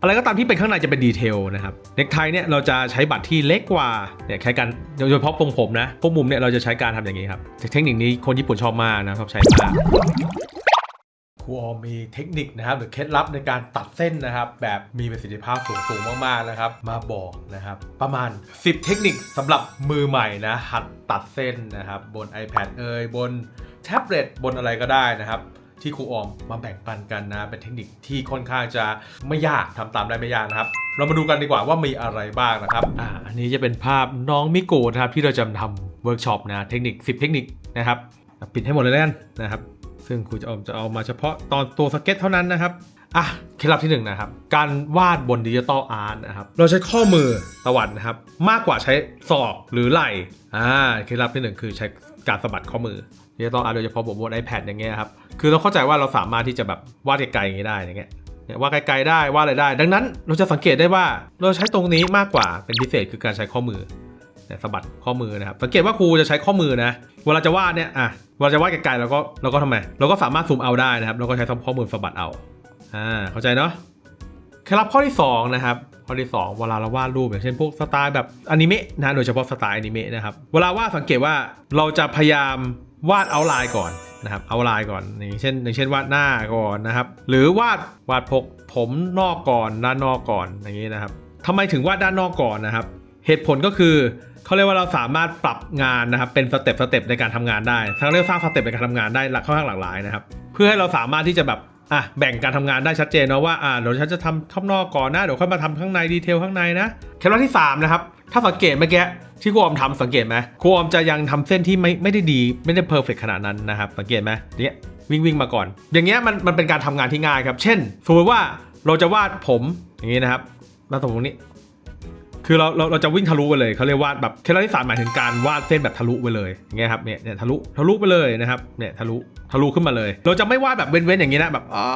อะไรก็ตามที่เป็นข้างในจะเป็นดีเทลนะครับเน็กไทเนี่ยเราจะใช้บัตรที่เล็กกว่าเนี่ยใช้การโดยเฉพาะตรงผมนะพวกมุมเนี่ยเราจะใช้การทำอย่างนี้ครับเทคนิคนี้คนญี่ปุ่นชอบมากนะชอบใช้มากครูออมมีเทคนิคนะครับหรือเคล็ดลับในการตัดเส้นนะครับ แบบมีประสิทธิภาพสูงสูงๆมากๆนะครับ มาบอกนะครับ ประมาณ 10 เทคนิคสำหรับมือใหม่นะหัดตัดเส้นนะครับ บน iPad เอ่ยบนแท็บเล็ตบนอะไรก็ได้นะครับ ที่ครูออมมาแบ่งปันกันนะ เป็นเทคนิคที่ค่อนข้างจะไม่ยากทำตามได้ไม่ยากนะครับ เรามาดูกันดีกว่าว่ามีอะไรบ้างนะครับอ่าอันนี้จะเป็นภาพน้องมิโกะนะครับที่เราจะทำเวิร์กช็อปนะเทคนิค 10 เทคนิคนะครับปิดให้หมดเลยแล้วกันนะครับ ซึ่งครูจะเอาจะเอามาเฉพาะตอนตัวสเก็ตเท่านั้นนะครับอะเคล็ดลับที่หนึ่งนะครับการวาดบนดิจิตอลอาร์ตนะครับเราใช้ข้อมือตวัดนะครับ มากกว่าใช้ศอกหรือไหล่อ่าเคล็ดลับที่หนึ่งคือใช้ การสะบัดข้อมือดิจิตอลอาร์ตโดยเฉพาะผมบน iPad อย่างเงี้ยครับคือต้องเข้าใจว่าเราสามารถที่จะแบบวาดไกลๆอย่างงี้ได้อย่างเงี้ยเนี่ยวาดไกลๆได้วาดอะไรได้ ดังนั้นเราจะสังเกตได้ว่าเราใช้ตรงนี้มากกว่าเป็นพิเศษคือการใช้ข้อมือสะบัดข้อมือนะครับสังเกตว่าครูจะใช้ข้อมือนะเวลาจะวาดเนี่ยอะเวลาจะวาดไกลๆเราก็เราก็ทำไมเราก็สามารถซูมเอาได้นะครับเราก็ใช้ข้อมือสะบัดเอาอ่าเข้าใจเนาะเคล็ดลับข้อที่สองนะครับ ข้อที่สองเวลาเราวาดรูปอย่างเช่นพวกสไตล์แบบอนิเมะนะโดยเฉพาะสไตล์อนิเมะนะครับเวลาวาดสังเกตว่าเราจะพยายามวาดเอาไลน์ก่อนนะครับเอาไลน์ก่อนอย่างเช่น อย่างเช่นวาดหน้าก่อนนะครับ หรือวาดวาดพกผมนอกก่อนด้านนอกก่อนอย่างนี้นะครับทำไมถึงวาดด้านนอกก่อนนะครับ เหตุผลก็คือเขาเรียกว่าเราสามารถปรับงานนะครับเป็นสเต็ปสเต็ปในการทำงานได้ทั้งเรียกสร้างสเต็ปในการทำงานได้หลักค่อนข้างหลากหลายนะครับ เพื่อให้เราสามารถที่จะแบบ อะแบ่งการทำงานได้ชัดเจนเนาะว่าอ่าเดี๋ยวฉันจะทำข้างนอกก่อนนะเดี๋ยวค่อยมาทำข้างในดีเทลข้างในนะเคล็ดลับที่ 3 นะครับ ถ้าสังเกตเมื่อกี้ที่ครูออมทำสังเกตไหมครูออมจะยังทำเส้นที่ไม่ไม่ได้ดีไม่ได้เพอร์เฟกขนาดนั้นนะครับสังเกตไหมเนี้ยวิ่งวิ่งมาก่อน อย่างเงี้ยมันมันเป็นการทำงานที่ง่ายครับ เช่น สมมติว่าเราจะวาดผมอย่างงี้นะครับมาตรงนี้ คือเราเราเราจะวิ่งทะลุไปเลยเขาเรียกวาดแบบเคล็ดลับที่สามหมายถึงการวาดเส้นแบบทะลุไปเลยอย่างเงี้ยครับเนี่ยเนี่ยทะลุทะลุไปเลยนะครับเนี่ยทะลุทะลุขึ้นมาเลย เราจะไม่วาดแบบเว้นๆอย่างนี้นะแบบอ๋อ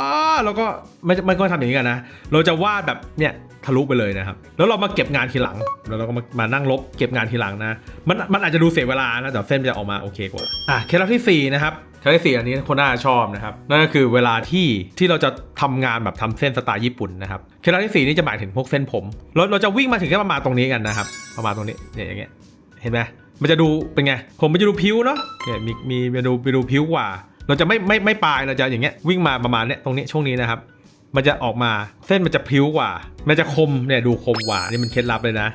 แล้วก็ไม่ไม่ก็ทำอย่างนี้กันนะเราจะวาดแบบเนี่ยทะลุไปเลยนะครับ แล้วเรามาเก็บงานทีหลัง แล้วเราก็มามานั่งลบเก็บงานทีหลังนะ มันมันอาจจะดูเสียเวลานะแต่เส้นมันจะออกมาโอเคกว่า อะเคล็ดลับที่สี่นะครับ เคล็ดลับที่สี่อันนี้คนน่าจะชอบนะครับนั่นก็คือเวลาที่ที่เราจะทำงานแบบทำเส้นสไตล์ญี่ปุ่นนะครับเคล็ดลับที่สี่นี่จะหมายถึงพวกเส้นผมเราเราจะวิ่งมาถึงแค่ประมาณตรงนี้กันนะครับประมาณตรงนี้เนี่ยอย่างเงี้ยเห็นไหมมันจะดูเป็นไง ผมมันจะดูพิ้วเนาะเนี่ยมีมีมีดูไปดูพิ้วกว่า เราจะไม่ไม่ไม่ปลายเราจะอย่างเงี้ยวิ่งมาประมาณเนี้ยตรงนี้ช่วงนี้นะครับมันจะออกมาเส้นมันจะพิ้วกว่า มันจะคมเนี่ยดูคมกว่านี่มันเคล็ดลับเลยนะ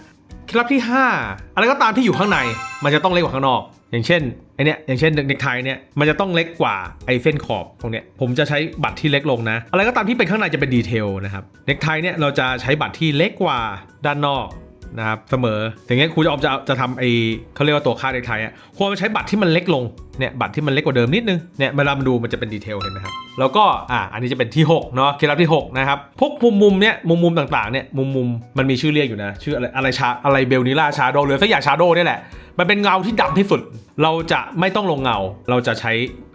เคล็ดลับที่ 5 อะไรก็ตามที่อยู่ข้างใน มันจะต้องเล็กกว่าข้างนอก อย่างเช่นไอเนี้ยอย่างเช่นเน็กไทเนี้ยมันจะต้องเล็กกว่าไอเส้นขอบตรงเนี้ยผมจะใช้บัตรที่เล็กลงนะ อะไรก็ตามที่เป็นข้างในจะเป็นดีเทลนะครับเน็กไทเนี้ยเราจะใช้บัตรที่เล็กกว่าด้านนอก นะครับเสมออย่างเงี้ยครูจะออมจะจะทำไอเขาเรียกว่าตัวค่าเน็กไทยอะควรใช้บัตรที่มันเล็กลงเนี่ยบัตรที่มันเล็กกว่าเดิมนิดนึงเนี่ยเวลามันดูมันจะเป็นดีเทลเห็นไหมครับแล้วก็อ่าอันนี้จะเป็นที่6เนาะเคล็ดลับที่6นะครับพวกมุมมุมเนี่ยมุมมุมต่างๆเนี่ยมุมมุมมันมีชื่อเรียกอยู่นะ ชื่ออะไรอะไรชาอะไรเบลนิล่าชาโดหรือสักอย่างชาโดเนี่ยแหละมันเป็นเงาที่ดำที่สุด เราจะไม่ต้องลงเงา เราจะใช้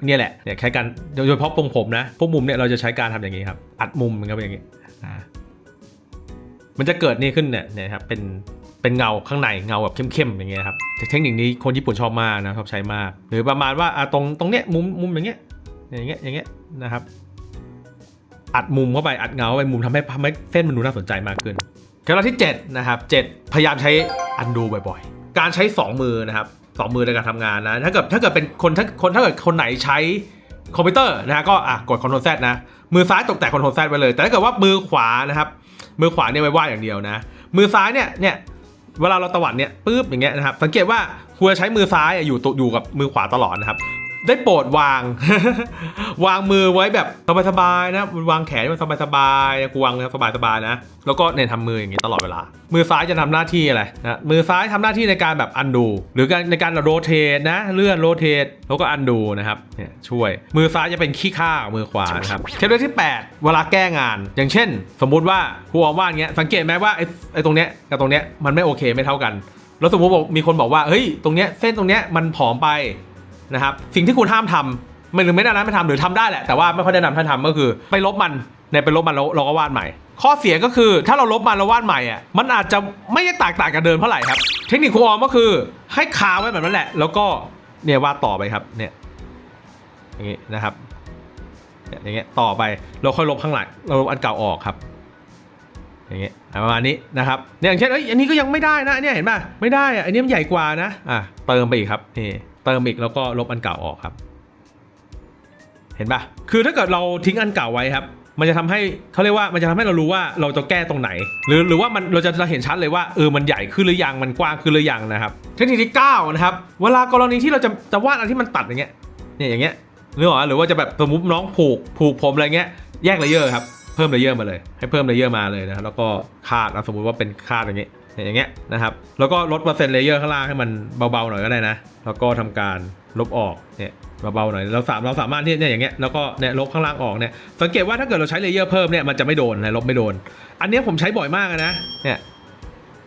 เนี่ยแหละเนี่ยแค่การโดยเฉพาะตรงผมนะพวกมุมเนี่ยเราจะใช้การทำอย่างนี้ครับอัดมุมมันก็เป็นอย่างนี้อ่า มันจะเกิดนี่ขึ้นเนี่ยนี่ยครับเป็นเป็นเงาข้างในเงาแบบเข้มๆอย่างเงี้ยครับเทคนิคนี้คนญี่ปุ่นชอบมากนะชอบใช้มาก หรือประมาณว่าอะตรงตรงเนี้ยมุมมุมอย่างเงี้ยอย่างเงี้ยอย่างเงี้ยนะครับอัดมุมเข้าไปอัดเงาเข้าไปมุมทำให้ทำให้เส้นมันดูน่าสนใจมากขึ้นเคล็ดลับที่7นะครับ7พยายามใช้อันดูบ่อยๆ การใช้ 2 มือนะครับสองมือในการทำงานนะถ้าเกิดถ้าเกิดเป็นคนถ้าคนถ้าเกิดคนไหนใช้คอมพิวเตอร์นะก็อะกด Ctrl Z นะมือซ้ายตกแต่ Ctrl Z ไว้เลย แต่ถ้าเกิดว่ามือขวานะครับ มือขวาเนี่ยไว้วาดอย่างเดียวนะ มือซ้ายเนี่ยเนี่ยเวลาเราตวัดเนี่ยปุ๊บอย่างเงี้ยนะครับสังเกตว่าควรจะใช้มือซ้ายอะอยู่ตัวอยู่กับมือขวาตลอดนะครับ ได้โปรดวาง วางมือไว้แบบสบายๆนะวางแขนไว้สบายๆกูวางสบายๆนะ แล้วก็เนี่ยทำมืออย่างนี้ตลอดเวลา มือซ้ายจะทำหน้าที่อะไรนะมือซ้ายทำหน้าที่ในการแบบอันดู หรือการในการโรเทตนะ เลื่อนโรเทตแล้วก็อันดูนะครับเนี่ยช่วย มือซ้ายจะเป็นขี้ข้ามือขวานะครับเคล็ดลับที่ 8 เวลาแก้งาน อย่างเช่น สมมุติว่าครูออมว่าอย่างเงี้ยสังเกตไหมว่าไอ้ไอ้ตรงเนี้ยกับตรงเนี้ยมันไม่โอเคไม่เท่ากันแล้วสมมติบอกมีคนบอกว่าเฮ้ยตรงเนี้ยเส้นตรงเนี้ยมันผอมไป นะครับสิ่งที่คุณห้ามทำไม่หรือไม่แนะนำไม่ทำหรือทำได้แหละ แต่ว่าไม่ค่อยแนะนำให้ทำก็คือ ไปลบมันเนี่ยไปลบมันแล้วเราก็วาดใหม่ ข้อเสียก็คือถ้าเราลบมันแล้ววาดใหม่อะมันอาจจะไม่ได้แตกต่างกับเดิมเท่าไหร่ครับ เทคนิคครูออมก็คือให้คาไว้แบบนั้นแหละ แล้วก็เนี่ยวาดต่อไปครับเนี่ยอย่างงี้นะครับอย่างเงี้ยต่อไปเราค่อยลบข้างหลังเราลบอันเก่าออกครับ อย่างเงี้ยประมาณนี้นะครับเนี่ยอย่างเช่นเอ้ยอันนี้ก็ยังไม่ได้นะเนี่ยเห็นป่ะไม่ได้อะอันนี้มันใหญ่กว่านะอะเติมไปอีกครับนี่ เติมอีกแล้วก็ลบอันเก่าออกครับ เห็นปะคือถ้าเกิดเราทิ้งอันเก่าไว้ครับ มันจะทำให้เขาเรียกว่ามันจะทำให้เรารู้ว่าเราจะแก้ตรงไหน หรือหรือว่ามันเราจะเราเห็นชัดเลยว่าเออมันใหญ่ขึ้นหรือยังมันกว้างขึ้นหรือยังนะครับ เทคนิคที่9นะครับเวลากรณีที่เราจะจะวาดอะไรที่มันตัดอย่างเงี้ยเนี่ยอย่างเงี้ยหรือว่าหรือว่าจะแบบสมมติน้องผูกผูกผมอะไรเงี้ยแยกเลเยอร์ครับเพิ่มเลเยอร์มาเลย ให้เพิ่มเลเยอร์มาเลยนะแล้วก็คาดสมมติว่าเป็นคาดอย่างเงี้ย อย่างเงี้ยนะครับแล้วก็ลดเปอร์เซ็นต์เลเยอร์ข้างล่างให้มันเบาๆหน่อยก็ได้นะ แล้วก็ทำการลบออกเนี่ยเบาๆหน่อยเราสามเราสามารถที่เนี่ยอย่างเงี้ยแล้วก็เนี่ยลบข้างล่างออกเนี่ยสังเกตว่าถ้าเกิดเราใช้เลเยอร์เพิ่มเนี่ยมันจะไม่โดนนะลบไม่โดน อันนี้ผมใช้บ่อยมากนะเนี่ย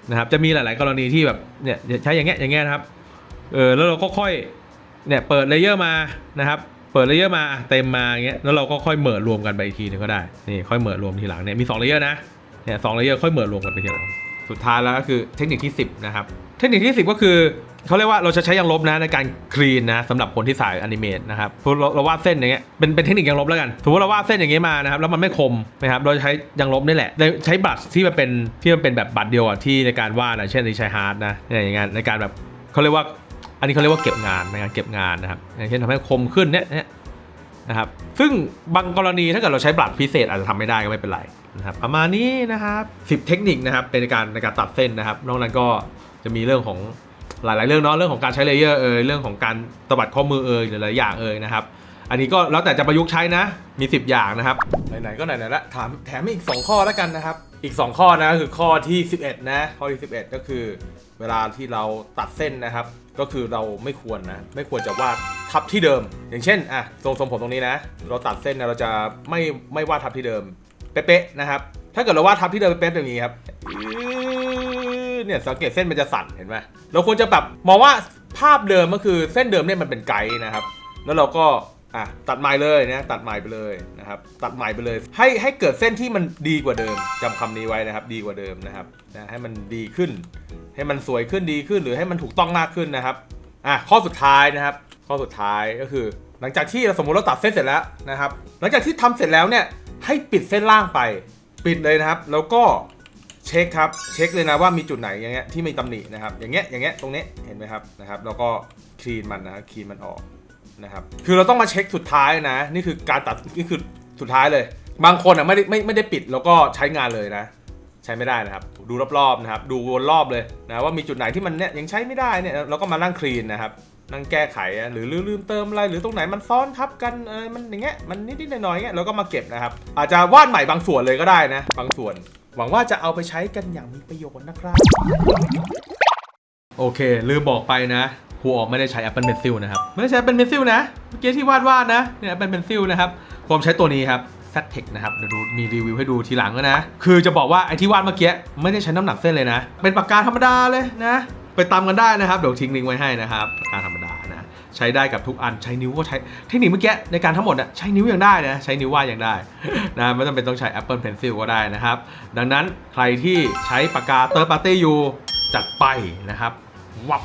นะครับจะมีหลายๆกรณีที่แบบเนี่ยใช้อย่างเงี้ยอย่างเงี้ยนะครับเออแล้วเราก็ค่อยเนี่ยเปิดเลเยอร์มานะครับเปิดเลเยอร์มาเต็มมาอย่างเงี้ยแล้วเราก็ค่อยเหมิดรวมกันไปอีกทีหนึงก็ได้นี่ค่อยเหมิดรวมทีหลังเนี่ยมี2เลเยอร์นะเนี่ยสองเลเยอร์ค่อยเหมิดรวมกันไปทีหลัง สุดท้ายแล้วก็คือเทคนิคที่ 10 นะครับ เทคนิคที่ 10 ก็คือเขาเรียกว่าเราจะใช้ยางลบนะในการคลีนนะสำหรับคนที่สายอนิเมตนะครับสมมุติเราเราวาดเส้นอย่างเงี้ยเป็นเป็นเทคนิคยางลบแล้วกันสมมติเราวาดเส้นอย่างเงี้ยมานะครับแล้วมันไม่คมนะครับเราจะใช้ยางลบนี่แหละแต่ใช้บัตรที่มันเป็นที่มันเป็นแบบบัตรเดียวอะที่ในการวาดนะเช่นในใช้ฮาร์ดนะเนี่ยอย่างเงี้ยในการแบบเขาเรียกว่าอันนี้เขาเรียกว่าเก็บงานในการเก็บงานนะครับอย่างเช่นทำให้คมขึ้นเนี่ยเนี่ยนะครับซึ่งบางกรณีถ้าเกิดเราใช้บัตรพิเศษอาจจะทำไม่ได้ก็ไม่เป็นไร นะครับประมาณนี้นะครับ10 เทคนิคนะครับเป็นการในการตัดเส้นนะครับ นอกนั้นก็จะมีเรื่องของหลาย ๆ เรื่องเนาะเรื่องของการใช้เลเยอร์เอยเรื่องของการตวัดข้อมือเอยหรือหลายอย่างเอยนะครับ อันนี้ก็แล้วแต่จะประยุกต์ใช้นะมี 10 อย่างนะครับไหน ๆ ก็ไหน ๆ ละถามแถมอีก 2 ข้อแล้วกันนะครับ อีก 2 ข้อนะคือข้อที่ 11 นะข้อที่ 11 ก็คือ เวลาที่เราตัดเส้นนะครับ ก็คือเราไม่ควรนะไม่ควรจะวาดทับที่เดิม อย่างเช่นอะทรงทรงผมตรงนี้นะ เราตัดเส้นนะเราจะไม่ไม่วาดทับที่เดิม เป๊ะๆนะครับ ถ้าเกิดเราวาดทับที่เดิมเป๊ะๆแบบนี้ครับเนี่ยสังเกตเส้นมันจะสั่นเห็นไหมเราควรจะแบบมองว่าภาพเดิมก็คือเส้นเดิมเนี่ยมันเป็นไกด์นะครับ แล้วเราก็อะตัดใหม่เลยนะตัดใหม่ไปเลยนะครับ ตัดใหม่ไปเลย ให้ให้เกิดเส้นที่มันดีกว่าเดิมจำคำนี้ไว้นะครับ ดีกว่าเดิมนะครับนะให้มันดีขึ้น ให้มันสวยขึ้นดีขึ้นหรือให้มันถูกต้องมากขึ้นนะครับอะข้อสุดท้ายนะครับ ข้อสุดท้ายก็คือ หลังจากที่เราสมมติเราตัดเส้นเสร็จแล้วนะครับ หลังจากที่ทำเสร็จแล้วเนี่ย ให้ปิดเส้นล่างไป ปิดเลยนะครับ แล้วก็เช็คครับ เช็คเลยนะว่ามีจุดไหนอย่างเงี้ยที่มีตำหนินะครับ อย่างเงี้ย อย่างเงี้ย ตรงนี้เห็นไหมครับ นะครับ แล้วก็คลีนมันนะคลีนมันออกนะครับ คือเราต้องมาเช็คสุดท้ายนะ นี่คือการตัด นี่คือสุดท้ายเลย บางคนอะไม่ได้ไม่ไม่ได้ปิดแล้วก็ใช้งานเลยนะ ใช้ไม่ได้นะครับ ดูรอบๆนะครับ ดูวนรอบเลยนะว่ามีจุดไหนที่มันเนี่ยยังใช้ไม่ได้เนี่ยเราก็มานั่งคลีนนะครับ นั่งแก้ไขหรือลืมเติมอะไรหรือตรงไหนมันซ้อนทับกันเออมันอย่างเงี้ยมันนิดๆหน่อยๆเงี้ยเราก็มาเก็บนะครับ อาจจะวาดใหม่บางส่วนเลยก็ได้นะ บางส่วน หวังว่าจะเอาไปใช้กันอย่างมีประโยชน์นะครับ โอเค ลืมบอกไปนะครูออกไม่ได้ใช้ Apple Pencil นะครับ ไม่ได้ใช้ Apple Pencil นะเมื่อกี้ที่วาดวาดนะเนี่ย Apple Pencil นะครับผมใช้ตัวนี้ครับ z t e c นะครับเดี๋ยวดูมีรีวิวให้ดูทีหลังนะ คือจะบอกว่าไอ้ที่วาดเมื่อกี้ไม่ได้ใช้น้ำหนักเส้นเลยนะ เป็นปากกาธรรมดาเลยนะ ไปตามกันได้นะครับ เดี๋ยวทิ้งลิงก์ไว้ให้นะครับปากกาธรรมดานะ ใช้ได้กับทุกอันใช้นิ้วก็ใช้เทคนิคเมื่อกี้ในการทั้งหมดอะใช้นิ้วยังได้นะ ใช้นิ้ววาดยังได้นะไม่จำเป็นต้องใช้ Apple Pencil ก็ได้นะครับ ดังนั้นใครที่ใช้ปากกา Third Party อยู่จัดไปนะครับวับ